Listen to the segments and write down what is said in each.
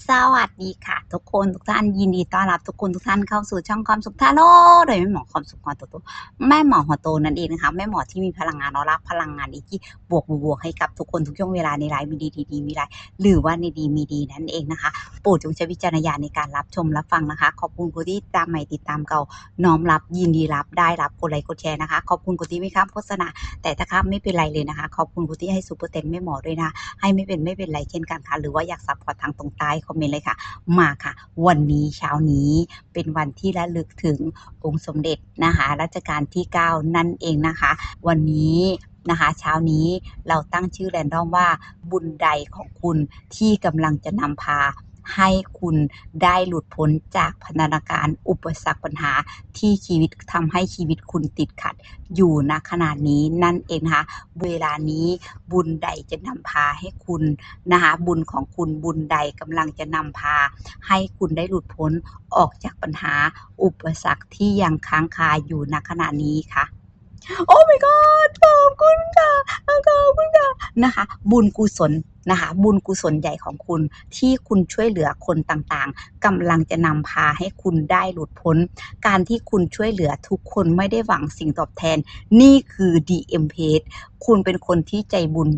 สวัสดีค่ะ ทุกคนทุกท่านยินดีต้อนรับทุกคนทุกท่านเข้าสู่ช่องความสุขทาโร่โดยแม่หมอความสุขของตัวโตแม่หมอหัวโตนั่นเองนะคะแม่หมอที่มีพลังงานออร่าพลังงานอีกที่บวกบวกให้กับทุกคนทุกช่วงเวลาในไลฟ์มีดีดีมีไลฟ์หรือว่าในดีมีดีนั่นเองนะคะโปรดจงใช้วิจารณญาณในการรับชมรับฟังนะคะ ขอบคุณคนที่ตามใหม่ติดตามเก่าน้อมรับยินดีรับได้รับกดไลค์กดแชร์นะคะ ขอบคุณคนที่ไม่ข้ามโฆษณาแต่ถ้าข้ามไม่เป็นไรเลยนะคะ ขอบคุณคนที่ให้ซูเปอร์เต็งแม่หมอด้วยนะให้ไม่เป็นไม่เป็นไรเช่นกันค่ะหรือว่าอยากซัพพอร์ตทางตรงใต้คอมเมนต์เลยค่ะ มาค่ะ วันนี้เช้านี้เป็นวันที่ระลึกถึงองค์สมเด็จนะคะรัชกาลที่ 9 นั่นเองนะคะ วันนี้นะคะเช้านี้เราตั้งชื่อแรนดอมว่าบุญใดของคุณที่กำลังจะนำพา ให้คุณได้หลุดพ้นจากพันธนาการอุปสรรคปัญหาที่ชีวิตทำให้ชีวิตคุณติดขัด อยู่ณขณะนี้นั่นเองนะคะเวลานี้บุญใดจะนำพาให้คุณนะคะบุญของคุณบุญใดกำลังจะนำพา ให้คุณได้หลุดพ้นออกจากปัญหาอุปสรรคที่ยังค้างคาอยู่ณขณะนี้ค่ะ โอ้ my god ขอบคุณค่ะขอบคุณค่ะนะคะ บุญกุศลนะคะ บุญกุศลใหญ่ของคุณที่คุณช่วยเหลือคนต่างๆกำลังจะนำพาให้คุณได้หลุดพ้น การที่คุณช่วยเหลือทุกคนไม่ได้หวังสิ่งตอบแทน นี่คือ DM p a g e คุณเป็นคนที่ใจบุญ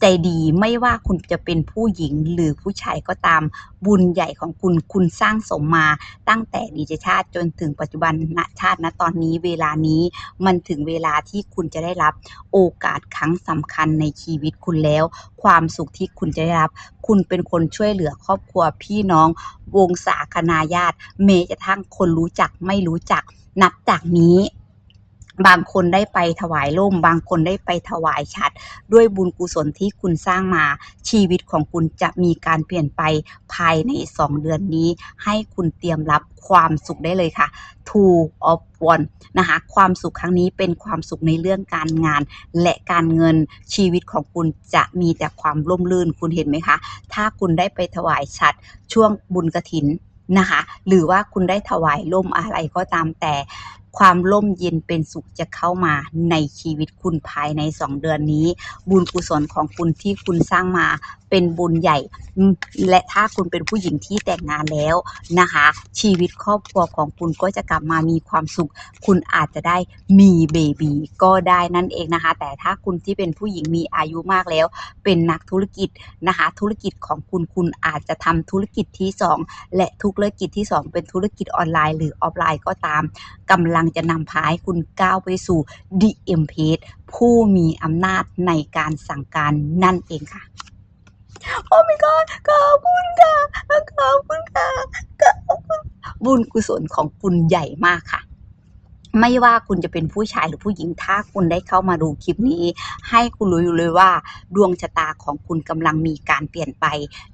ใจดีไม่ว่าคุณจะเป็นผู้หญิงหรือผู้ชายก็ตามบุญใหญ่ของคุณคุณสร้างสมมาตั้งแต่ดีเจชาติจนถึงปัจจุบันณชาติณตอนนี้เวลานี้มันถึงเวลาที่คุณจะได้รับโอกาสครั้งสำคัญในชีวิตคุณแล้ว ความสุขที่คุณจะได้รับ คุณเป็นคนช่วยเหลือครอบครัวพี่น้อง วงศาคณาญาติแม้กระทั่งคนรู้จักไม่รู้จักนับจากนี้ บางคนได้ไปถวายร่ม บางคนได้ไปถวายฉัตรด้วยบุญกุศลที่คุณสร้างมา ชีวิตของคุณจะมีการเปลี่ยนไปภายใน 2 เดือนนี้ ให้คุณเตรียมรับความสุขได้เลยค่ะ Two of One นะคะ ความสุขครั้งนี้เป็นความสุขในเรื่องการงาน และการเงินชีวิตของคุณจะมีแต่ความร่มรื่นคุณเห็นไหมคะ ถ้าคุณได้ไปถวายฉัตรช่วงบุญกระถินนะคะ หรือว่าคุณได้ถวายร่มอะไรก็ตามแต่ ความร่มเย็นเป็นสุขจะเข้ามาในชีวิตคุณภายใน 2 เดือนนี้ บุญกุศลของคุณที่คุณสร้างมา เป็นบุญใหญ่ และถ้าคุณเป็นผู้หญิงที่แต่งงานแล้วนะคะ ชีวิตครอบครัวของคุณก็จะกลับมามีความสุข คุณอาจจะได้มีเบบีก็ได้นั่นเองนะคะ แต่ถ้าคุณที่เป็นผู้หญิงมีอายุมากแล้ว เป็นนักธุรกิจนะคะ ธุรกิจของคุณคุณอาจจะทำธุรกิจที่ 2 และธุรกิจที่ 2 เป็นธุรกิจออนไลน์ หรือออฟไลน์ก็ตามกำลังจะนำพาให้คุณก้าวไปสู่ DM p a g e ผู้มีอำนาจในการสั่งการนั่นเองค่ะ โอ้ my god ขอบคุณค่ะขอบคุณค่ะขอบคุณบุญกุศลของคุณใหญ่มากค่ะ ไม่ว่าคุณจะเป็นผู้ชายหรือผู้หญิงถ้าคุณได้เข้ามาดูคลิปนี้ ให้คุณรู้อยู่เลยว่า ดวงชะตาของคุณกำลังมีการเปลี่ยนไป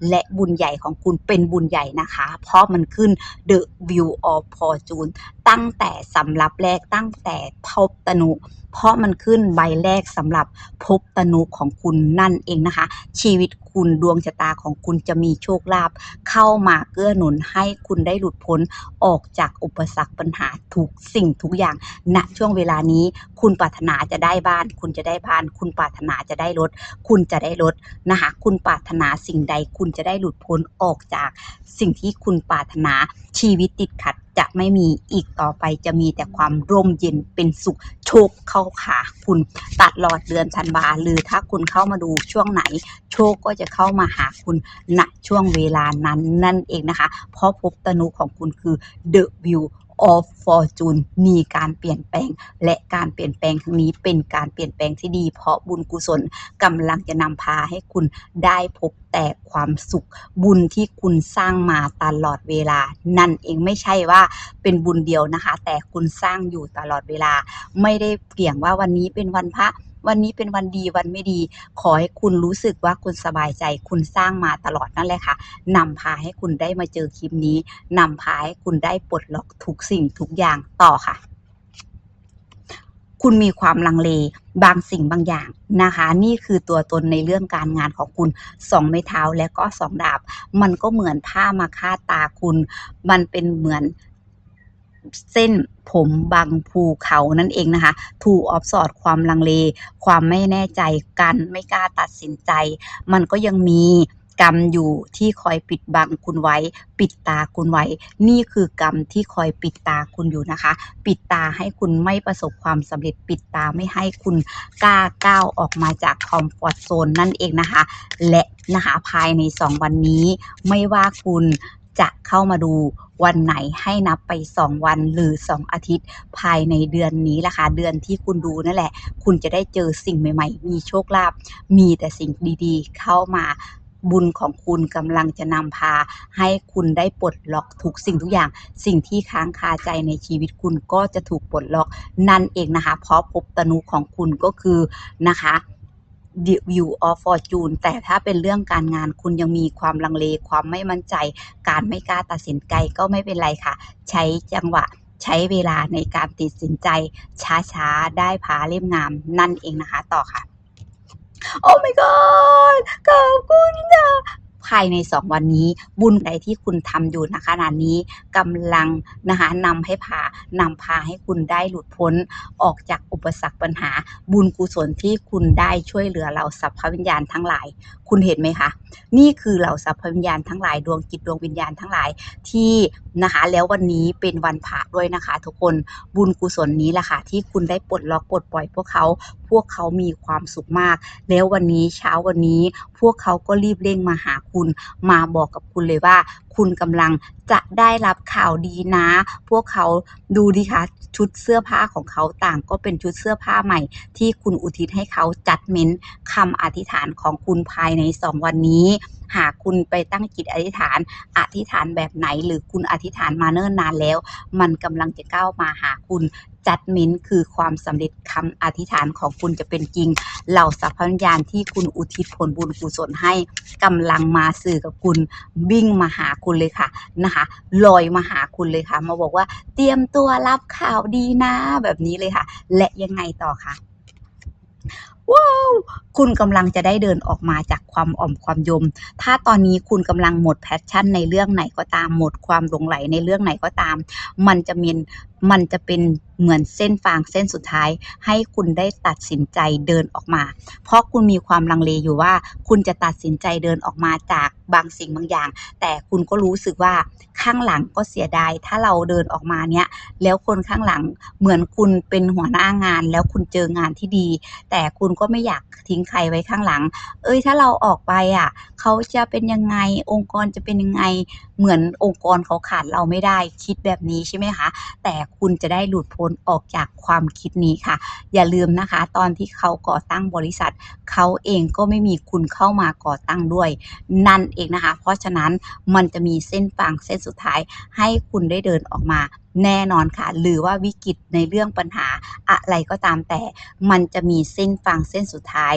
และบุญใหญ่ของคุณเป็นบุญใหญ่นะคะ เพราะมันขึ้น The View of Fortune ตั้งแต่สำรับแรกตั้งแต่ภพตนุ เพราะมันขึ้นใบแรกสำหรับภพตนุของคุณนั่นเองนะคะ ชีวิตคุณดวงชะตาของคุณจะมีโชคลาภเข้ามาเกื้อหนุนให้คุณได้หลุดพ้นออกจากอุปสรรคปัญหาทุกสิ่งทุกอย่างณช่วงเวลานี้ คุณปรารถนาจะได้บ้าน คุณจะได้บ้าน คุณปรารถนาจะได้รถ คุณจะได้รถนะคะคุณปรารถนาสิ่งใด คุณจะได้หลุดพ้นออกจากสิ่งที่คุณปรารถนาชีวิตติดขัดจะไม่มีอีกต่อไปจะมีแต่ความร่มเย็นเป็นสุขโชคเข้าขาคุณตัดหลอดเดือนธันวาหรือถ้าคุณเข้ามาดูช่วงไหน โชคก็จะเข้ามาหาคุณณช่วงเวลานั้นนั่นเองนะคะ เพราะภพตนุของคุณคือ The View of Fortune มีการเปลี่ยนแปลง และการเปลี่ยนแปลงครั้งนี้เป็นการเปลี่ยนแปลงที่ดี เพราะบุญกุศลกำลังจะนำพาให้คุณได้พบแต่ความสุขบุญที่คุณสร้างมาตลอดเวลา นั่นเองไม่ใช่ว่าเป็นบุญเดียวนะคะ แต่คุณสร้างอยู่ตลอดเวลา ไม่ได้เพียงว่าวันนี้เป็นวันพระ วันนี้เป็นวันดีวันไม่ดี ขอให้คุณรู้สึกว่าคุณสบายใจ คุณสร้างมาตลอดนั่นแหละค่ะนำพาให้คุณได้มาเจอคลิปนี้นำพาให้คุณได้ปลดล็อกทุกสิ่งทุกอย่างต่อค่ะ คุณมีความลังเลบางสิ่งบางอย่างนะคะ นี่คือตัวตนในเรื่องการงานของคุณสองไม้เท้าและก็สองดาบ มันก็เหมือนผ้ามาคาดตาคุณ มันเป็นเหมือน เส้นผมบางภูเขานั่นเองนะคะ ถูออฟสอดความลังเล ความไม่แน่ใจกันไม่กล้าตัดสินใจ มันก็ยังมีกรรมอยู่ที่คอยปิดบังคุณไว้ ปิดตาคุณไว้ นี่คือกรรมที่คอยปิดตาคุณอยู่นะคะ ปิดตาให้คุณไม่ประสบความสำเร็จปิดตาไม่ให้คุณกล้าก้าวออกมาจากคอมฟอร์ตโซนนั่นเองนะคะ และนะคะภายใน 2 วันนี้ไม่ว่าคุณ จะเข้ามาดูวันไหนให้นับไป 2 วันหรือ 2 อาทิตย์ ภายในเดือนนี้ละค่ะเดือนที่คุณดูนั่นแหละ คุณจะได้เจอสิ่งใหม่ ๆ มีโชคลาภมีแต่สิ่งดีๆ เข้ามาบุญของคุณกำลังจะนำพา ให้คุณได้ปลดล็อกทุกสิ่งทุกอย่าง สิ่งที่ค้างคาใจในชีวิตคุณก็จะถูกปลดล็อกนั่นเองนะคะ เพราะภพตนุของคุณก็คือนะคะ View of Fortune แต่ถ้าเป็นเรื่องการงานคุณยังมีความลังเล ความไม่มั่นใจ การไม่กล้าตัดสินใจก็ไม่เป็นไรค่ะ ใช้จังหวะใช้เวลาในการตัดสินใจ ช้าๆ ได้พาเล่มงามนั่นเองนะคะ ต่อค่ะ โอ้ my god ขอบคุณค่ะ ภายใน 2 วันนี้ บุญใดที่คุณทำอยู่ณขณะนี้กำลังนะคะนำให้พานำพาให้คุณได้หลุดพ้นออกจากอุปสรรคปัญหา บุญกุศลที่คุณได้ช่วยเหลือเราสัพพวิญญาณทั้งหลายคุณเห็นไหมคะ นี่คือเหล่าสัพพวิญญาณทั้งหลายดวงจิตดวงวิญญาณทั้งหลายที่นะคะ แล้ววันนี้เป็นวันพระด้วยนะคะ ทุกคนบุญกุศลนี้แหละค่ะ ที่คุณได้ปลดล็อกปลดปล่อยพวกเขา พวกเขามีความสุขมาก แล้ววันนี้เช้าวันนี้พวกเขาก็รีบเร่งมาหาคุณ มาบอกกับคุณเลยว่า คุณกำลังจะได้รับข่าวดีนะ พวกเขาดูดิคะชุดเสื้อผ้าของเขาต่างก็เป็นชุดเสื้อผ้าใหม่ ที่คุณอุทิศให้เขาจัดเม้นคำอธิษฐานของคุณภายใน 2 วันนี้หากคุณไปตั้งจิตอธิษฐาน อธิษฐานแบบไหน หรือคุณอธิษฐานมาเนิ่นนานแล้ว มันกำลังจะก้าวมาหาคุณจัดเม้นคือความสำเร็จคำอธิษฐานของคุณจะเป็นจริง เหล่าสัพพวิญญาณที่คุณอุทิศผลบุญกุศลให้กำลังมาสื่อกับคุณวิ่งมาหาคุณเลยค่ะนะคะลอยมาหาคุณเลยค่ะ มาบอกว่าเตรียมตัวรับข่าวดีนะแบบนี้เลยค่ะ และยังไงต่อคะ ว้าวคุณกำลังจะได้เดินออกมาจากความอ่อมความยม ถ้าตอนนี้คุณกำลังหมดแพชชั่นในเรื่องไหนก็ตามหมดความหลงไหลในเรื่องไหนก็ตาม มันจะมีมันจะเป็น เหมือนเส้นฟางเส้นสุดท้าย ให้คุณได้ตัดสินใจเดินออกมา เพราะคุณมีความลังเลอยู่ว่า คุณจะตัดสินใจเดินออกมาจากบางสิ่งบางอย่าง แต่คุณก็รู้สึกว่าข้างหลังก็เสียดายถ้าเราเดินออกมาเนี้ยแล้วคนข้างหลังเหมือนคุณเป็นหัวหน้างาน แล้วคุณเจองานที่ดี แต่คุณก็ไม่อยากทิ้งใครไว้ข้างหลัง เอ้ยถ้าเราออกไปอะเขาจะเป็นยังไงองค์กรจะเป็นยังไงเหมือนองค์กรเขาขาดเราไม่ได้คิดแบบนี้ใช่ไหมคะแต่คุณจะได้หลุดพ้นออกจากความคิดนี้ค่ะ อย่าลืมนะคะ ตอนที่เขาก่อตั้งบริษัท เขาเองก็ไม่มีคุณเข้ามาก่อตั้งด้วย นั่นเองนะคะ เพราะฉะนั้นมันจะมีเส้นฟางเส้นสุดท้าย ให้คุณได้เดินออกมาแน่นอนค่ะ หรือว่าวิกฤตในเรื่องปัญหาอะไรก็ตามแต่ มันจะมีเส้นฟางเส้นสุดท้าย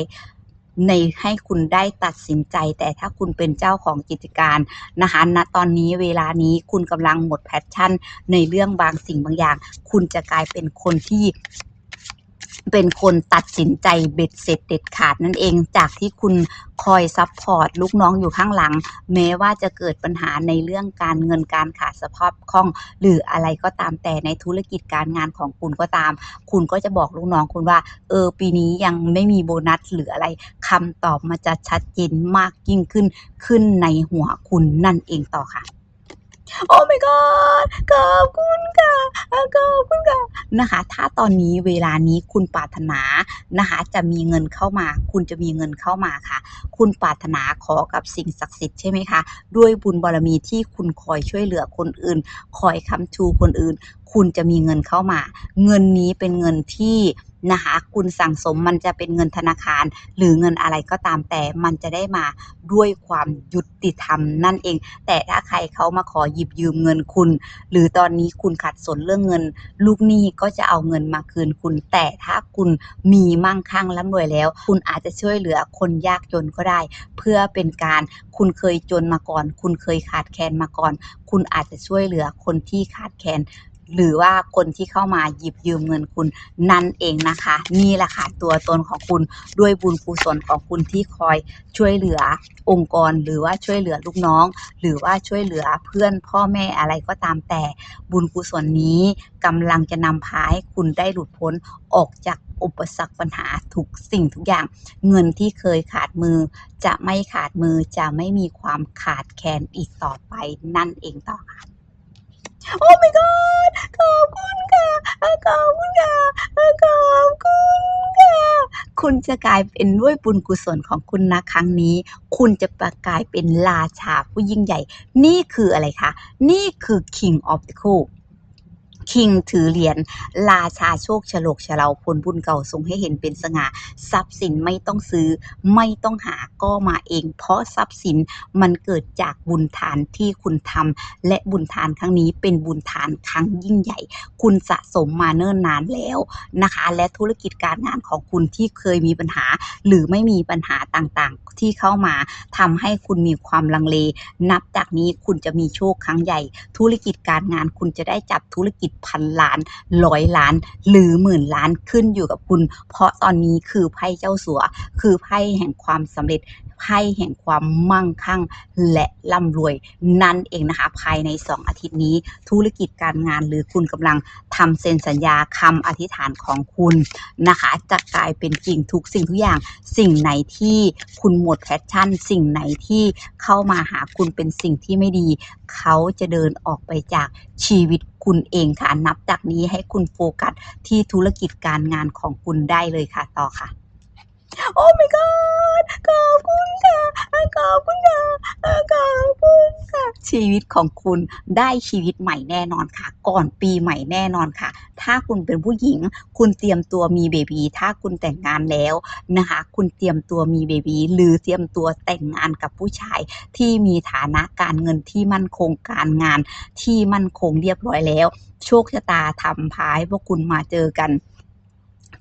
ในให้คุณได้ตัดสินใจ แต่ถ้าคุณเป็นเจ้าของกิจการนะคะณตอนนี้เวลานี้คุณกำลังหมดแพชชั่น ในเรื่องบางสิ่งบางอย่าง คุณจะกลายเป็นคนที่ เป็นคนตัดสินใจเบ็ดเสร็จเด็ดขาดนั่นเอง จากที่คุณคอยซัพพอร์ตลูกน้องอยู่ข้างหลัง แม้ว่าจะเกิดปัญหาในเรื่องการเงินการขาดสภาพคล่อง หรืออะไรก็ตามแต่ในธุรกิจการงานของคุณก็ตาม คุณก็จะบอกลูกน้องคุณว่า เออ ปีนี้ยังไม่มีโบนัสหรืออะไรคำตอบมันจะชัดเจนมากยิ่งขึ้นขึ้นในหัวคุณนั่นเองต่อค่ะ โอ้ my god ขอบคุณค่ะขอบคุณค่ะนะคะ ถ้าตอนนี้เวลานี้คุณปรารถนานะคะ จะมีเงินเข้ามา คุณจะมีเงินเข้ามาค่ะ คุณปรารถนาขอกับสิ่งศักดิ์สิทธิ์ใช่ไหมคะ ด้วยบุญบารมีที่คุณคอยช่วยเหลือคนอื่น คอยค้ำชูคนอื่น คุณจะมีเงินเข้ามา เงินนี้เป็นเงินที่ นะคะ คุณสั่งสมมันจะเป็นเงินธนาคาร หรือเงินอะไรก็ตามแต่มันจะได้มาด้วยความยุติธรรมนั่นเอง แต่ถ้าใครเขามาขอหยิบยืมเงินคุณ หรือตอนนี้คุณขัดสนเรื่องเงิน ลูกหนี้ก็จะเอาเงินมาคืนคุณ แต่ถ้าคุณมีมั่งคั่งร่ำรวยแล้ว คุณอาจจะช่วยเหลือคนยากจนก็ได้ เพื่อเป็นการคุณเคยจนมาก่อน คุณเคยขาดแคลนมาก่อน คุณอาจจะช่วยเหลือคนที่ขาดแคลน หรือว่าคนที่เข้ามาหยิบยืมเงินคุณนั่นเองนะคะ นี่แหละค่ะตัวตนของคุณด้วยบุญกุศลของคุณที่คอยช่วยเหลือองค์กร หรือว่าช่วยเหลือลูกน้อง หรือว่าช่วยเหลือเพื่อนพ่อแม่อะไรก็ตามแต่บุญกุศลนี้กำลังจะนำพาให้คุณได้หลุดพ้นออกจากอุปสรรคปัญหาทุกสิ่งทุกอย่าง เงินที่เคยขาดมือ จะไม่ขาดมือจะไม่มีความขาดแคลนอีกต่อไปนั่นเองต่อค่ะ โอ้ my god ขอบคุณค่ะขอบคุณค่ะ คุณจะกลายเป็นด้วยบุญกุศลของคุณนะครั้งนี้ คุณจะประกลายเป็นราชาผู้ยิ่งใหญ่ นี่คืออะไรคะ นี่คือ king of the cool คิงถือเหรียญราชาโชคฉลกเฉลาผลบุญเก่าทรงให้เห็นเป็นสง่าทรัพย์สินไม่ต้องซื้อไม่ต้องหาก็มาเอง เพราะทรัพย์สินมันเกิดจากบุญทานที่คุณทำและบุญทานครั้งนี้เป็นบุญทานครั้งยิ่งใหญ่ คุณสะสมมาเนิ่นนานแล้วนะคะ และธุรกิจการงานของคุณที่เคยมีปัญหา หรือไม่มีปัญหาต่างๆ ที่เข้ามาทำให้คุณมีความลังเล นับจากนี้คุณจะมีโชคครั้งใหญ่ ธุรกิจการงานคุณจะได้จับธุรกิจพันล้านร้อยล้าน หรือหมื่นล้านขึ้นอยู่กับคุณ เพราะตอนนี้คือไพ่เจ้าสัว คือไพ่แห่งความสำเร็จไพ่แห่งความมั่งคั่งและร่ำรวย นั่นเองนะคะ ภายใน 2 อาทิตย์นี้ ธุรกิจการงานหรือคุณกำลังทำเซ็นสัญญาคำอธิษฐานของคุณนะคะ จะกลายเป็นจริงทุกสิ่งทุกอย่าง สิ่งไหนที่คุณหมดแพชชั่น สิ่งไหนที่เข้ามาหาคุณเป็นสิ่งที่ไม่ดี เขาจะเดินออกไปจากชีวิตคุณเองค่ะ นับจากนี้ให้คุณโฟกัสที่ธุรกิจการงานของคุณได้เลยค่ะ ต่อค่ะ โอ้ my god ขอบคุณค่ะขอบคุณค่ะขอบคุณค่ะ ชีวิตของคุณได้ชีวิตใหม่แน่นอนค่ะ ก่อนปีใหม่แน่นอนค่ะ ถ้าคุณเป็นผู้หญิง คุณเตรียมตัวมีเบบีถ้าคุณแต่งงานแล้วนะคะ คุณเตรียมตัวมีเบบีหรือเตรียมตัวแต่งงานกับผู้ชายที่มีฐานะการเงินที่มั่นคงการงานที่มั่นคงเรียบร้อยแล้ว โชคชะตาทำพาให้พวกคุณมาเจอกัน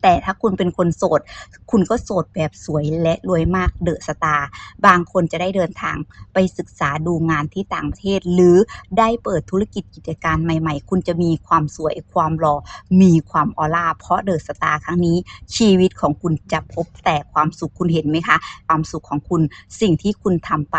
แต่ถ้าคุณเป็นคนโสด คุณก็โสดแบบสวยและรวยมากเดอะสตาร์บางคนจะได้เดินทางไปศึกษาดูงานที่ต่างประเทศ หรือได้เปิดธุรกิจกิจการใหม่ ๆ คุณจะมีความสวยความหล่อมีความออร่าเพราะเดอะสตาร์ครั้งนี้ ชีวิตของคุณจะพบแต่ความสุขคุณเห็นไหมคะ ความสุขของคุณสิ่งที่คุณทำไป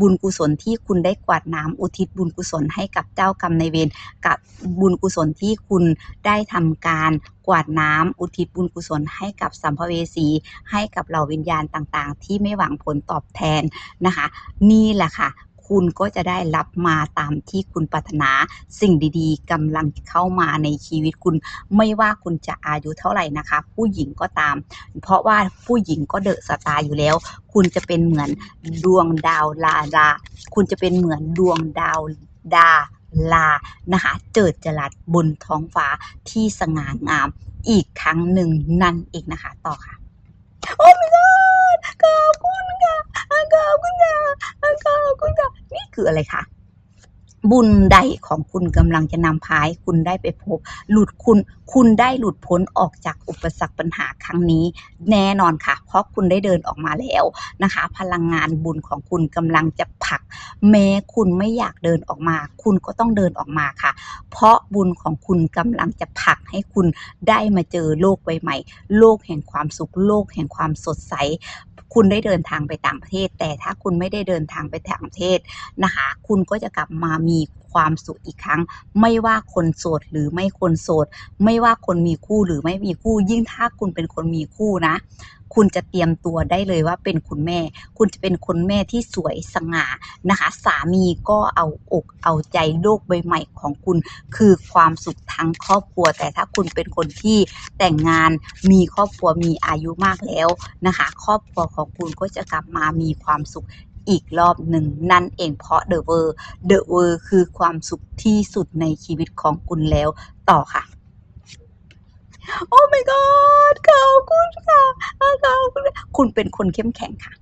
บุญกุศลที่คุณได้กวาดน้ำอุทิศบุญกุศลให้กับเจ้ากรรมนายเวรกับบุญกุศลที่คุณได้ทำการกวาดน้ำอุทิศบุญกุศลให้กับสัมภเวสี ให้กับเหล่าวิญญาณต่างๆ ที่ไม่หวังผลตอบแทนนะคะ นี่แหละค่ะคุณก็จะได้รับมาตามที่คุณปรารถนาสิ่งดีๆกำลังเข้ามาในชีวิตคุณ ไม่ว่าคุณจะอายุเท่าไหร่นะคะ ผู้หญิงก็ตาม เพราะว่าผู้หญิงก็เดอะสตาร์อยู่แล้ว คุณจะเป็นเหมือนดวงดาวลาดา คุณจะเป็นเหมือนดวงดาวดา ลานะคะเจิดจรัสบนท้องฟ้าที่สง่างามอีกครั้งหนึ่งนั่นเองนะคะ ต่อค่ะ โอ้ my god ขอบคุณค่ะขอบคุณค่ะขอบคุณค่ะนี่คืออะไรคะ บุญใดของคุณกำลังจะนำพาให้คุณได้ไปพบ หลุดคุณ คุณได้หลุดพ้นออกจากอุปสรรคปัญหาครั้งนี้ แน่นอนค่ะ เพราะคุณได้เดินออกมาแล้วนะคะ พลังงานบุญของคุณกำลังจะผลัก แม้คุณไม่อยากเดินออกมา คุณก็ต้องเดินออกมาค่ะ เพราะบุญของคุณกำลังจะผลักให้คุณได้มาเจอโลกใบใหม่ โลกแห่งความสุข โลกแห่งความสดใส คุณได้เดินทางไปต่างประเทศ แต่ถ้าคุณไม่ได้เดินทางไปต่างประเทศนะคะ คุณก็จะกลับมามี ความสุขอีกครั้ง ไม่ว่าคนโสดหรือไม่คนโสด ไม่ว่าคนมีคู่หรือไม่มีคู่ ยิ่งถ้าคุณเป็นคนมีคู่นะ คุณจะเตรียมตัวได้เลยว่าเป็นคุณแม่ คุณจะเป็นคุณแม่ที่สวยสง่านะคะ สามีก็เอาอกเอาใจโลกใบใหม่ของคุณ คือความสุขทั้งครอบครัว แต่ถ้าคุณเป็นคนที่แต่งงานมีครอบครัวมีอายุมากแล้วนะคะ ครอบครัวของคุณก็จะกลับมามีความสุข อีกรอบหนึ่งนั่นเองเพราะ The World The World คือความสุขที่สุดในชีวิตของคุณแล้วต่อค่ะโอ้ my god ขอบคุณค่ะขอบคุณ คุณเป็นคนเข้มแข็งค่ะ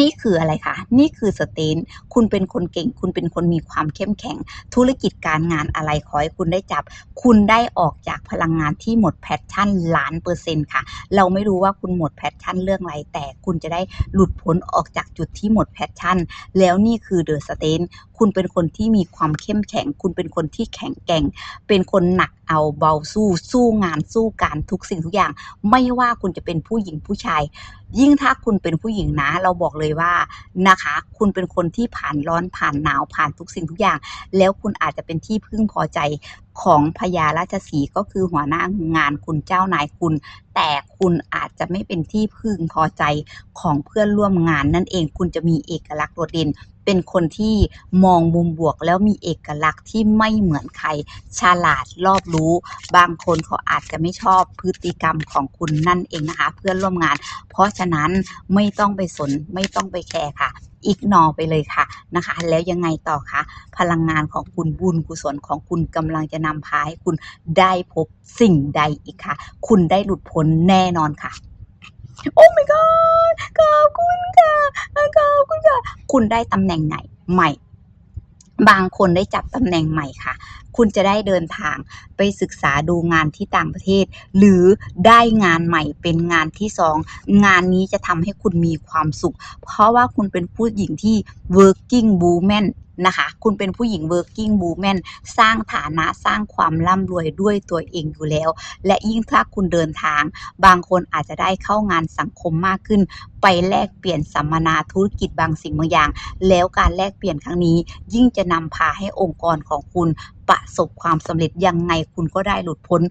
นี่คืออะไรคะ นี่คือสเตนคุณเป็นคนเก่ง คุณเป็นคนมีความเข้มแข็ง ธุรกิจการงานอะไรขอให้คุณได้จับ คุณได้ออกจากพลังงานที่หมดแพชชั่นล้านเปอร์เซ็นต์ค่ะ เราไม่รู้ว่าคุณหมดแพชชั่นเรื่องอะไร แต่คุณจะได้หลุดพ้นออกจากจุดที่หมดแพชชั่น แล้วนี่คือเดอะสเตนคุณเป็นคนที่มีความเข้มแข็ง คุณเป็นคนที่แข็งแกร่ง เป็นคนหนักเอาเบาสู้ สู้งานสู้การทุกสิ่งทุกอย่าง ไม่ว่าคุณจะเป็นผู้หญิงผู้ชายยิ่งถ้าคุณเป็นผู้หญิงนะ เราบอกเลยว่านะคะ คุณเป็นคนที่ผ่านร้อนผ่านหนาวผ่านทุกสิ่งทุกอย่าง แล้วคุณอาจจะเป็นที่พึ่งพอใจของพญาราชสีก็คือหัวหน้างานคุณเจ้านายคุณ แต่คุณอาจจะไม่เป็นที่พึ่งพอใจของเพื่อนร่วมงานนั่นเองคุณจะมีเอกลักษณ์โดดเด่น เป็นคนที่มองมุมบวกแล้วมีเอกลักษณ์ที่ไม่เหมือนใคร ฉลาดรอบรู้ บางคนเขาอาจจะไม่ชอบพฤติกรรมของคุณนั่นเองนะคะ เพื่อนร่วมงาน เพราะฉะนั้นไม่ต้องไปสนไม่ต้องไปแคร์ค่ะอีกนอไปเลยค่ะนะคะ แล้วยังไงต่อคะพลังงานของคุณบุญกุศลของคุณกำลังจะนำพาให้คุณได้พบสิ่งใดอีกค่ะ คุณได้หลุดพ้นแน่นอนค่ะ โอ้ my god ขอบคุณค่ะขอบ คุณได้ตำแหน่งไหนใหม่ บางคนได้จับตำแหน่งใหม่ค่ะ คุณจะได้เดินทางไปศึกษาดูงานที่ต่างประเทศ หรือได้งานใหม่เป็นงานที่สองงานนี้จะทำให้คุณมีความสุข เพราะว่าคุณเป็นผู้หญิงที่ working woman นะคะ คุณเป็นผู้หญิง working woman สร้างฐานะสร้างความร่ำรวยด้วยตัวเองอยู่แล้ว และยิ่งถ้าคุณเดินทาง บางคนอาจจะได้เข้างานสังคมมากขึ้น ไปแลกเปลี่ยนสัมมนาธุรกิจบางสิ่งบางอย่าง แล้วการแลกเปลี่ยนครั้งนี้ ยิ่งจะนำพาให้องค์กรของคุณประสบความสำเร็จยังไงคุณก็ได้หลุดพ้น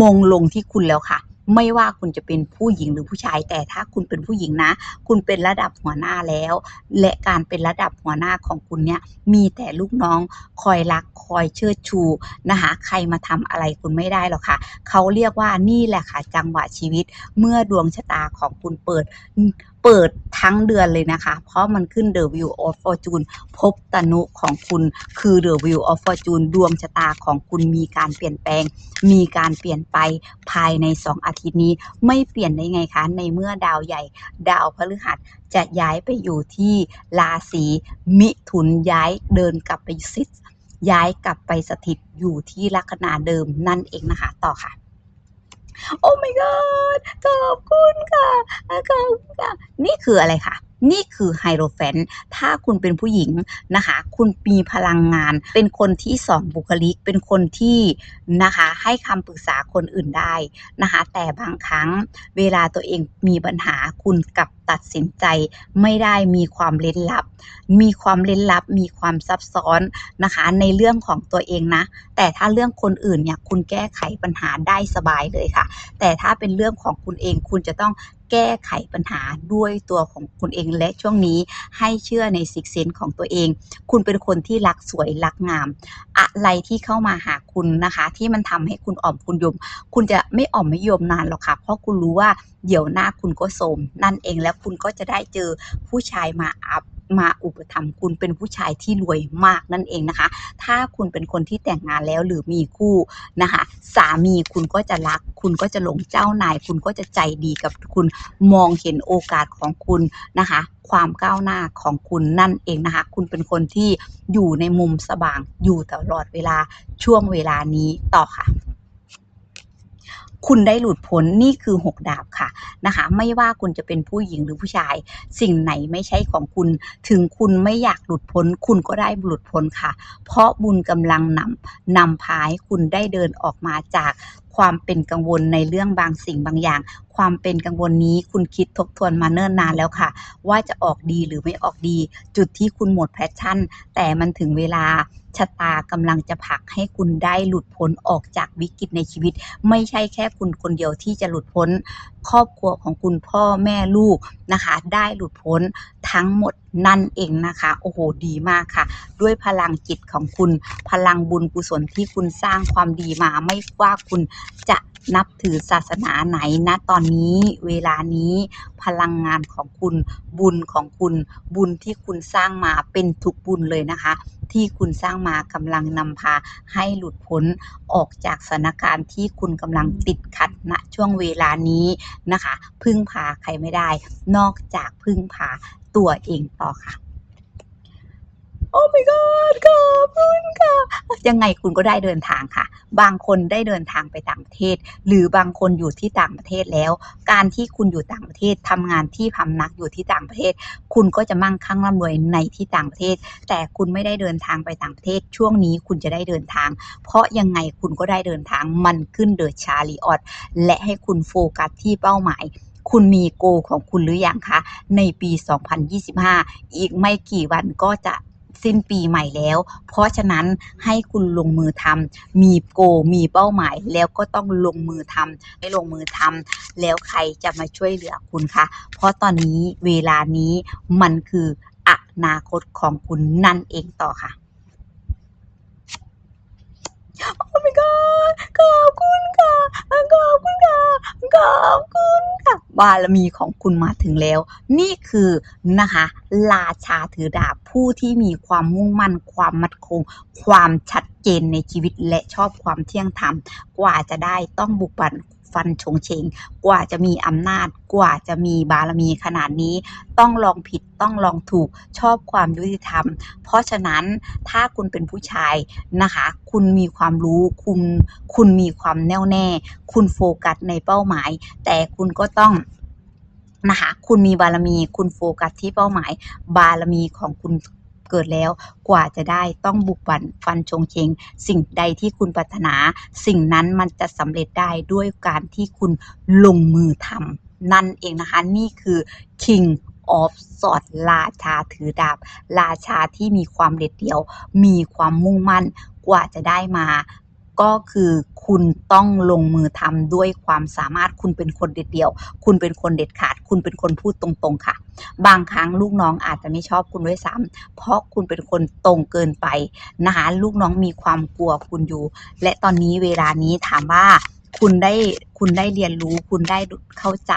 มงลงที่คุณแล้วค่ะ ไม่ว่าคุณจะเป็นผู้หญิงหรือผู้ชาย แต่ถ้าคุณเป็นผู้หญิงนะ คุณเป็นระดับหัวหน้าแล้ว และการเป็นระดับหัวหน้าของคุณเนี่ยมีแต่ลูกน้องคอยรักคอยเชิดชูนะคะใครมาทำอะไรคุณไม่ได้หรอกค่ะ เขาเรียกว่านี่แหละค่ะจังหวะชีวิตเมื่อดวงชะตาของคุณเปิด เปิดทั้งเดือนเลยนะคะ เพราะมันขึ้น The Wheel of Fortune ภพตนุของคุณคือ The Wheel of Fortune ดวงชะตาของคุณมีการเปลี่ยนแปลง มีการเปลี่ยนไปภายใน 2 อาทิตย์นี้ ไม่เปลี่ยนได้ไงคะ ในเมื่อดาวใหญ่ ดาวพฤหัสจะย้ายไปอยู่ที่ราศีมิถุนย้ายเดินกลับไปสิย้ายกลับไปสถิตอยู่ที่ลัคนาเดิมนั่นเองนะคะ ต่อค่ะ โอ้ my god ขอบคุณค่ะขอบคุณค่ะ นี่คืออะไรคะนี่คือไฮโรแฟน ถ้าคุณเป็นผู้หญิงนะคะ คุณมีพลังงาน เป็นคนที่สองบุคลิก เป็นคนที่นะคะ ให้คำปรึกษาคนอื่นได้นะคะ แต่บางครั้งเวลาตัวเองมีปัญหาคุณกลับ ตัดสินใจไม่ได้มีความเล้นลับ มีความเล้นลับ มีความซับซ้อนนะคะ ในเรื่องของตัวเองนะ แต่ถ้าเรื่องคนอื่นเนี่ยคุณแก้ไขปัญหาได้สบายเลยค่ะ แต่ถ้าเป็นเรื่องของคุณเองคุณจะต้องแก้ไขปัญหาด้วยตัวของคุณเองและช่วงนี้ให้เชื่อในสิกเซนของตัวเอง คุณเป็นคนที่รักสวยรักงาม อะไรที่เข้ามาหาคุณนะคะ ที่มันทำให้คุณอ่อมคุณยม คุณจะไม่อ่อมไม่ยมนานหรอกค่ะ เพราะคุณรู้ว่าเดี๋ยวหน้าคุณก็โสมนั่นเองแล้วคุณก็จะได้เจอผู้ชายมาอัพมาอุปถัมภ์คุณเป็นผู้ชายที่รวยมากนั่นเองนะคะ ถ้าคุณเป็นคนที่แต่งงานแล้วหรือมีคู่นะคะ สามีคุณก็จะรัก คุณก็จะหลงเจ้านาย คุณก็จะใจดีกับคุณมองเห็นโอกาสของคุณนะคะ ความก้าวหน้าของคุณนั่นเองนะคะ คุณเป็นคนที่อยู่ในมุมสว่างอยู่ตลอดเวลาช่วงเวลานี้ต่อค่ะ คุณได้หลุดพ้นนี่คือ6ดาบค่ะนะคะ ไม่ว่าคุณจะเป็นผู้หญิงหรือผู้ชาย สิ่งไหนไม่ใช่ของคุณ ถึงคุณไม่อยากหลุดพ้น คุณก็ได้หลุดพ้นค่ะ เพราะบุญกำลังนำนำพาให้คุณได้เดินออกมาจากความเป็นกังวลในเรื่องบางสิ่งบางอย่าง ความเป็นกังวลนี้คุณคิดทบทวนมาเนิ่นนานแล้วค่ะ ว่าจะออกดีหรือไม่ออกดี จุดที่คุณหมดแพชชั่น แต่มันถึงเวลาชะตากำลังจะผลักให้คุณได้หลุดพ้นออกจากวิกฤตในชีวิต ไม่ใช่แค่คุณคนเดียวที่จะหลุดพ้นครอบครัวของคุณพ่อแม่ลูกนะคะ ได้หลุดพ้นทั้งหมดนั่นเองนะคะ โอ้โหดีมากค่ะ ด้วยพลังจิตของคุณพลังบุญกุศลที่คุณสร้างความดีมาไม่ว่าคุณจะนับถือศาสนาไหนนะตอนนี้เวลานี้พลังงานของคุณบุญของคุณบุญที่คุณสร้างมาเป็นทุกบุญเลยนะคะ ที่คุณสร้างมากำลังนำพาให้หลุดพ้นออกจากสถานการณ์ที่คุณกำลังติดขัดณช่วงเวลานี้นะคะ พึ่งพาใครไม่ได้ นอกจากพึ่งพาตัวเองต่อค่ะ โอ้ my god ขอบคุณค่ะ ยังไงคุณก็ได้เดินทางค่ะ บางคนได้เดินทางไปต่างประเทศ หรือบางคนอยู่ที่ต่างประเทศแล้ว การที่คุณอยู่ต่างประเทศทำงานที่พำนักอยู่ที่ต่างประเทศ คุณก็จะมั่งคั่งร่ำรวยในที่ต่างประเทศ แต่คุณไม่ได้เดินทางไปต่างประเทศ ช่วงนี้คุณจะได้เดินทาง เพราะยังไงคุณก็ได้เดินทางมันขึ้นเดอะชาลีออตและให้คุณโฟกัสที่เป้าหมายคุณมีโกของคุณหรืออยังคะ ในปี 2025 อีกไม่กี่วันก็จะ สิ้นปีใหม่แล้ว เพราะฉะนั้นให้คุณลงมือทำมีโก มีเป้าหมาย แล้วก็ต้องลงมือทำให้ลงมือทำแล้วใครจะมาช่วยเหลือคุณคะ เพราะตอนนี้เวลานี้มันคืออนาคตของคุณนั่นเองต่อค่ะโอ้ my god ขอบคุณค่ะ ขอบคุณค่ะ ขอบคุณค่ะ บารมีของคุณมาถึงแล้ว นี่คือนะคะราชาถือดาบผู้ที่มีความมุ่งมั่น ความมั่นคง ความชัดเจนในชีวิตและชอบความเที่ยงธรรม กว่าจะได้ต้องบุกบั่น ฟันชงเชง กว่าจะมีอำนาจ กว่าจะมีบารมีขนาดนี้ ต้องลองผิดต้องลองถูกชอบความยุติธรรม เพราะฉะนั้นถ้าคุณเป็นผู้ชายนะคะ คุณมีความรู้คุณคุณมีความแน่วแน่ คุณโฟกัสในเป้าหมาย แต่คุณก็ต้องนะคะคุณมีบารมี คุณโฟกัสที่เป้าหมาย บารมีของคุณ เกิดแล้วกว่าจะได้ต้องบุกบั่นฟันชงเชง สิ่งใดที่คุณปรารถนา สิ่งนั้นมันจะสำเร็จได้ด้วยการที่คุณลงมือทำนั่นเองนะคะ นี่คือ King of Swords ราชาถือดาบ ราชาที่มีความเด็ดเดี่ยว มีความมุ่งมั่นกว่าจะได้มาก็คือคุณต้องลงมือทำด้วยความสามารถคุณเป็นคนเด็ดเดี่ยว คุณเป็นคนเด็ดขาด คุณเป็นคนพูดตรงๆค่ะ บางครั้งลูกน้องอาจจะไม่ชอบคุณด้วยซ้ำเพราะคุณเป็นคนตรงเกินไปนะคะลูกน้องมีความกลัวคุณอยู่ และตอนนี้เวลานี้ถามว่า คุณได้คุณได้เรียนรู้ คุณได้เข้าใจ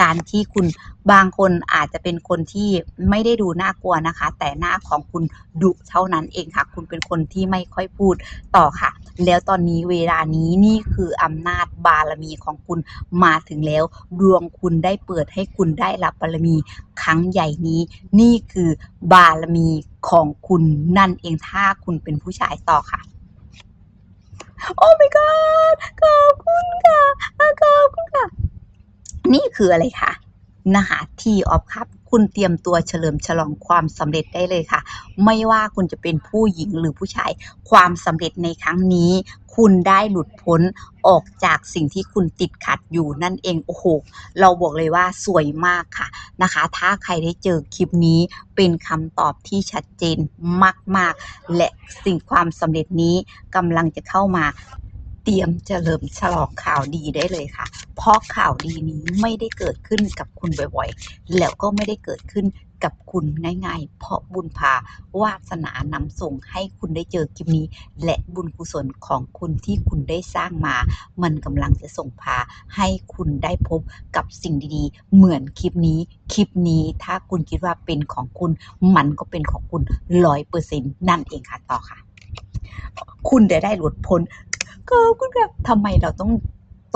การที่คุณบางคนอาจจะเป็นคนที่ไม่ได้ดูน่ากลัวนะคะ แต่หน้าของคุณดุเท่านั้นเองค่ะ คุณเป็นคนที่ไม่ค่อยพูดต่อค่ะ แล้วตอนนี้เวลานี้นี่คืออำนาจบารมีของคุณมาถึงแล้ว ดวงคุณได้เปิดให้คุณได้รับบารมีครั้งใหญ่นี้ นี่คือบารมีของคุณนั่นเองถ้าคุณเป็นผู้ชายต่อค่ะ โอ้ my god ขอบคุณค่ะขอบคุณค่ะ นี่ คืออะไรคะนะคะทีออฟครับคุณเตรียมตัวเฉลิมฉลองความสำเร็จได้เลยค่ะ ไม่ว่าคุณจะเป็นผู้หญิงหรือผู้ชาย ความสำเร็จในครั้งนี้ คุณได้หลุดพ้นออกจากสิ่งที่คุณติดขัดอยู่นั่นเองโอ้โหเราบอกเลยว่าสวยมากค่ะนะคะ ถ้าใครได้เจอคลิปนี้เป็นคำตอบที่ชัดเจนมาก ๆ และสิ่งความสำเร็จนี้กำลังจะเข้ามา เตรียมเฉลิมฉลองข่าวดีได้เลยค่ะ เพราะข่าวดีนี้ไม่ได้เกิดขึ้นกับคุณบ่อยๆ แล้วก็ไม่ได้เกิดขึ้นกับคุณง่ายๆ เพราะบุญพาวาสนานำส่งให้คุณได้เจอคลิปนี้ และบุญกุศลของคุณที่คุณได้สร้างมา มันกำลังจะส่งพาให้คุณได้พบกับสิ่งดีๆ เหมือนคลิปนี้ คลิปนี้ถ้าคุณคิดว่าเป็นของคุณ มันก็เป็นของคุณร้อยเปอร์เซ็นต์นั่นเองค่ะต่อค่ะ คุณจะได้หลุดพ้น ขอบคุณค่ะทำไมเราต้อง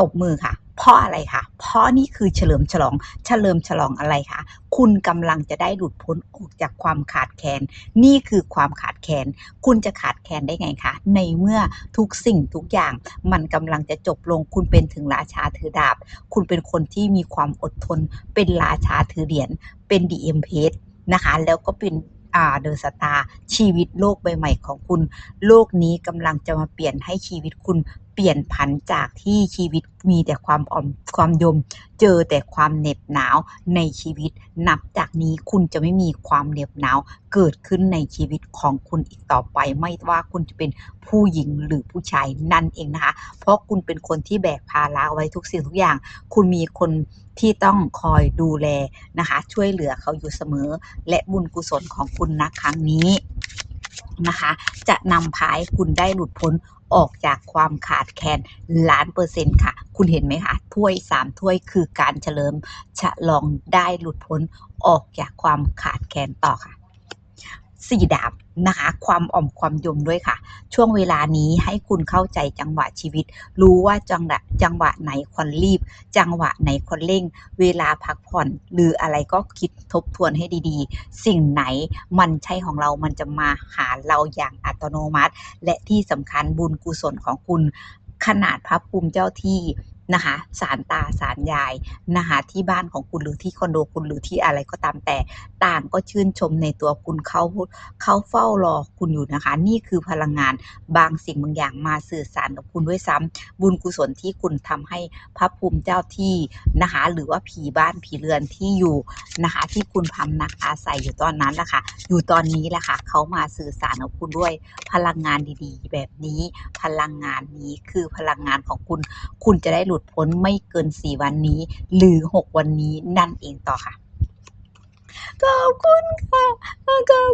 ตบมือค่ะ เพราะอะไรคะเพราะนี่คือเฉลิมฉลอง เฉลิมฉลองอะไรคะคุณกำลังจะได้หลุดพ้นออกจากความขาดแคลน นี่คือความขาดแคลน คุณจะขาดแคลนได้ไงคะ ในเมื่อทุกสิ่งทุกอย่างมันกำลังจะจบลง คุณเป็นถึงราชาถือดาบ คุณเป็นคนที่มีความอดทน เป็นราชาถือเหรียญ เป็นดีเอ็มเพนะคะ แล้วก็เป็น อ่าเดอะสตาร์ชีวิตโลกใบใหม่ของคุณ โลกนี้กำลังจะมาเปลี่ยนให้ชีวิตคุณเปลี่ยนผันจากที่ชีวิตมีแต่ความอ่อมความยม เจอแต่ความเหน็บหนาวในชีวิต นับจากนี้คุณจะไม่มีความเหน็บหนาว เกิดขึ้นในชีวิตของคุณอีกต่อไป ไม่ว่าคุณจะเป็นผู้หญิงหรือผู้ชายนั่นเองนะคะ เพราะคุณเป็นคนที่แบกภาระไว้ทุกสิ่งทุกอย่าง คุณมีคน ที่ต้องคอยดูแลนะคะ ช่วยเหลือเขาอยู่เสมอ และบุญกุศลของคุณนะครั้งนี้นะคะ จะนำพายคุณได้หลุดพ้นออกจากความขาดแคลนล้านเปอร์เซ็นต์ค่ะ คุณเห็นไหมคะถ้วยสามถ้วยคือการเฉลิมฉลองได้หลุดพ้นออกจากความขาดแคลนต่อค่ะ สี่ดาบนะคะ ความอ่อมความยมด้วยค่ะ ช่วงเวลานี้ให้คุณเข้าใจจังหวะชีวิต รู้ว่าจังหวะจังหวะไหนควรรีบ จังหวะไหนควรเร่ง เวลาพักผ่อน หรืออะไรก็คิดทบทวนให้ดีๆ สิ่งไหนมันใช่ของเรามันจะมาหาเราอย่างอัตโนมัติ และที่สำคัญบุญกุศลของคุณขนาดพระภูมิเจ้าที่ นะคะสารตาสารยายนะคะที่บ้านของคุณหรือที่คอนโดคุณหรือที่อะไรก็ตามแต่ต่างก็ชื่นชมในตัวคุณเขาเขาเฝ้ารอคุณอยู่นะคะ นี่คือพลังงานบางสิ่งบางอย่างมาสื่อสารกับคุณด้วยซ้ำบุญกุศลที่คุณทำให้พระภูมิเจ้าที่นะคะหรือว่าผีบ้านผีเรือนที่อยู่นะคะที่คุณพำนักอาศัยอยู่ตอนนั้นแหละค่ะอยู่ตอนนี้แหละค่ะเขามาสื่อสารกับคุณด้วยพลังงานดีๆ แบบนี้พลังงานนี้คือพลังงานของคุณ คุณจะได้หลุดพ้นไม่เกิน 4 วันนี้ หรือ 6 วันนี้นั่นเองต่อค่ะ ขอบคุณค่ะขอบ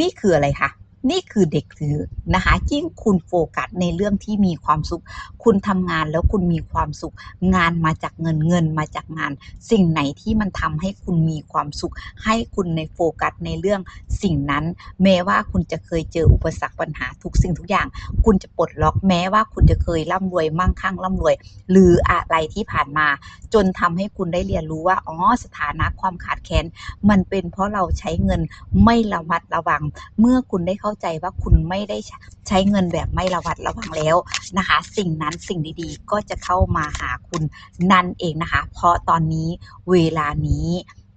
นี่คืออะไรคะ นี่คือเด็กถือนะคะยิ่งคุณโฟกัสในเรื่องที่มีความสุข คุณทำงานแล้วคุณมีความสุข งานมาจากเงินเงินมาจากงาน สิ่งไหนที่มันทำให้คุณมีความสุข ให้คุณในโฟกัสในเรื่องสิ่งนั้น แม้ว่าคุณจะเคยเจออุปสรรคปัญหาทุกสิ่งทุกอย่าง คุณจะปลดล็อกแม้ว่าคุณจะเคยร่ำรวยมั่งคั่งร่ำรวย หรืออะไรที่ผ่านมา จนทำให้คุณได้เรียนรู้ว่าอ๋อสถานะความขาดแคลนมันเป็นเพราะเราใช้เงินไม่ระมัดระวัง เมื่อคุณได้เข้าใจว่าคุณไม่ได้ใช้เงินแบบไม่ระมัดระวังแล้วนะคะ สิ่งนั้นสิ่งดีๆ ก็จะเข้ามาหาคุณนั่นเองนะคะ เพราะตอนนี้เวลานี้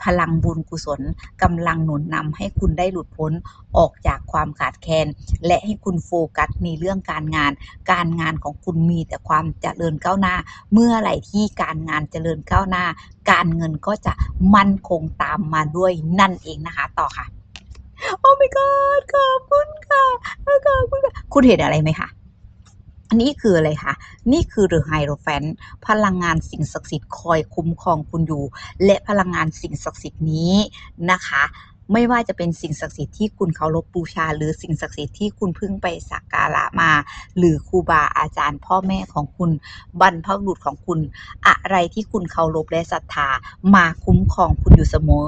พลังบุญกุศลกำลังหนุนนำให้คุณได้หลุดพ้นออกจากความขาดแคลนและให้คุณโฟกัสในเรื่องการงาน การงานของคุณมีแต่ความเจริญก้าวหน้า เมื่อไหร่ที่การงานเจริญก้าวหน้า การเงินก็จะมั่นคงตามมาด้วยนั่นเองนะคะ ต่อค่ะ โอ้ my god ขอบคุณค่ะขอบคุณค่ะ คุณเห็นอะไรไหมคะอันนี้คืออะไรคะ นี่คือเรือไฮโรแฟนพลังงานสิ่งศักดิ์สิทธิ์คอยคุ้มครองคุณอยู่ และพลังงานสิ่งศักดิ์สิทธิ์นี้นะคะ ไม่ว่าจะเป็นสิ่งศักดิ์สิทธิ์ที่คุณเคารพบูชา หรือสิ่งศักดิ์สิทธิ์ที่คุณเพิ่งไปสักการะมา หรือครูบาอาจารย์ พ่อแม่ของคุณบรรพบุรุษของคุณ อะไรที่คุณเคารพและศรัทธามาคุ้มครองคุณอยู่เสมอ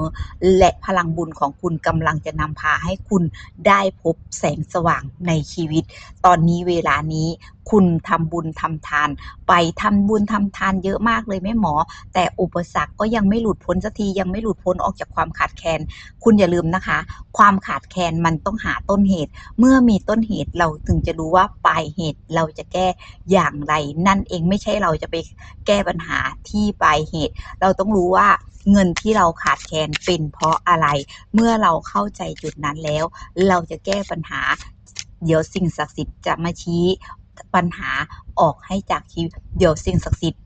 และพลังบุญของคุณกำลังจะนำพาให้คุณได้พบแสงสว่างในชีวิต ตอนนี้เวลานี้คุณทำบุญทำทาน ไปทำบุญทำทานเยอะมากเลยแม่หมอ แต่อุปสรรคก็ยังไม่หลุดพ้นสักทียังไม่หลุดพ้นออกจากความขาดแคลนคุณอย่าลืมนะคะ ความขาดแคลนมันต้องหาต้นเหตุ เมื่อมีต้นเหตุเราถึงจะรู้ว่าปลายเหตุเราจะแก้อย่างไร นั่นเองไม่ใช่เราจะไปแก้ปัญหาที่ปลายเหตุ เราต้องรู้ว่าเงินที่เราขาดแคลนเป็นเพราะอะไร เมื่อเราเข้าใจจุดนั้นแล้ว เราจะแก้ปัญหา เดี๋ยวสิ่งศักดิ์สิทธิ์จะมาชี้ปัญหาออกให้จากชีวิตเดี๋ยวสิ่งศักดิ์สิทธิ์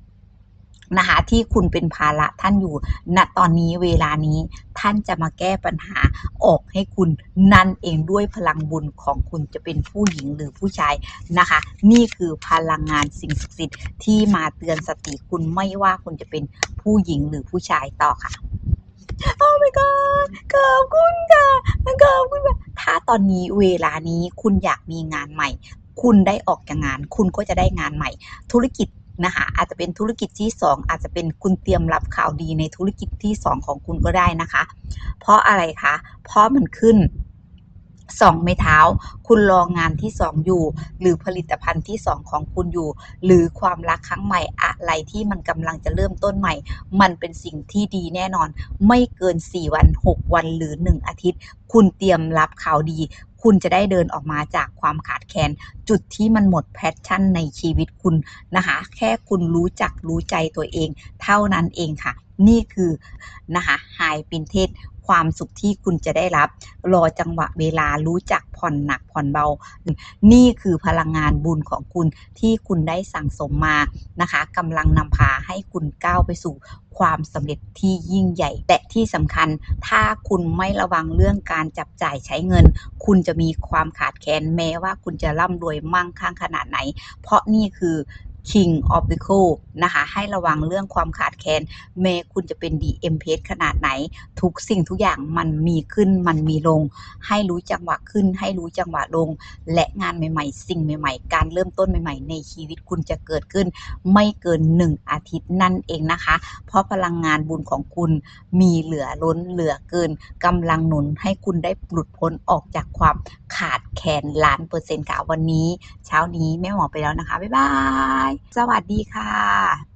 นะคะที่คุณเป็นภาระท่านอยู่ณตอนนี้เวลานี้ท่านจะมาแก้ปัญหาออกให้คุณนั่นเองด้วยพลังบุญของคุณจะเป็นผู้หญิงหรือผู้ชายนะคะ นี่คือพลังงานสิ่งศักดิ์สิทธิ์ที่มาเตือนสติคุณไม่ว่าคุณจะเป็นผู้หญิงหรือผู้ชายต่อค่ะโอ้ my god ขอบคุณค่ะขอบคุณค่ะถ้าตอนนี้เวลานี้คุณอยากมีงานใหม่ คุณได้ออกจากงาน คุณก็จะได้งานใหม่ ธุรกิจ นะคะอาจจะเป็นธุรกิจที่ 2 อาจจะเป็นคุณเตรียมรับข่าวดีในธุรกิจที่ 2 ของคุณก็ได้นะคะ เพราะอะไรคะ เพราะมันขึ้นสองไม้เท้า คุณรองานที่สองอยู่ หรือผลิตภัณฑ์ที่สองของคุณอยู่ หรือความรักครั้งใหม่อะไรที่มันกำลังจะเริ่มต้นใหม่ มันเป็นสิ่งที่ดีแน่นอน ไม่เกิน 4 วัน 6 วันหรือ 1 อาทิตย์ คุณเตรียมรับข่าวดี คุณจะได้เดินออกมาจากความขาดแคลนจุดที่มันหมดแพชชั่นในชีวิตคุณนะคะ แค่คุณรู้จักรู้ใจตัวเอง เท่านั้นเองค่ะ นี่คือนะคะไฮปินเทส ความสุขที่คุณจะได้รับ รอจังหวะเวลารู้จักผ่อนหนักผ่อนเบา นี่คือพลังงานบุญของคุณที่คุณได้สั่งสมมานะคะกำลังนำพาให้คุณก้าวไปสู่ความสำเร็จที่ยิ่งใหญ่แต่ที่สำคัญ ถ้าคุณไม่ระวังเรื่องการจับจ่ายใช้เงิน คุณจะมีความขาดแคลนแม้ว่าคุณจะร่ำรวยมั่งคั่งขนาดไหน เพราะนี่คือ King of the c o นะคะ ให้ระวังเรื่องความขาดแคลนแม้คุณจะเป็น DM p ขนาดไหน ทุกสิ่งทุกอย่างมันมีขึ้นมันมีลง ให้รู้จังหวะขึ้น ให้รู้จังหวะลง และงานใหม่ ๆ สิ่งใหม่ ๆ การเริ่มต้นใหม่ ๆ ในชีวิตคุณจะเกิดขึ้น ไม่เกิน 1 อาทิตย์นั่นเองนะคะ เพราะพลังงานบุญของคุณมีเหลือล้นเหลือเกินกำลังหนุนให้คุณได้หลุดพ้นออกจากความขาดแคลนล้านเปอร์เซ็นต์ค่ะวันนี้ เช้านี้แม่หมอไปแล้วนะคะ บ๊ายบายสวัสดีค่ะ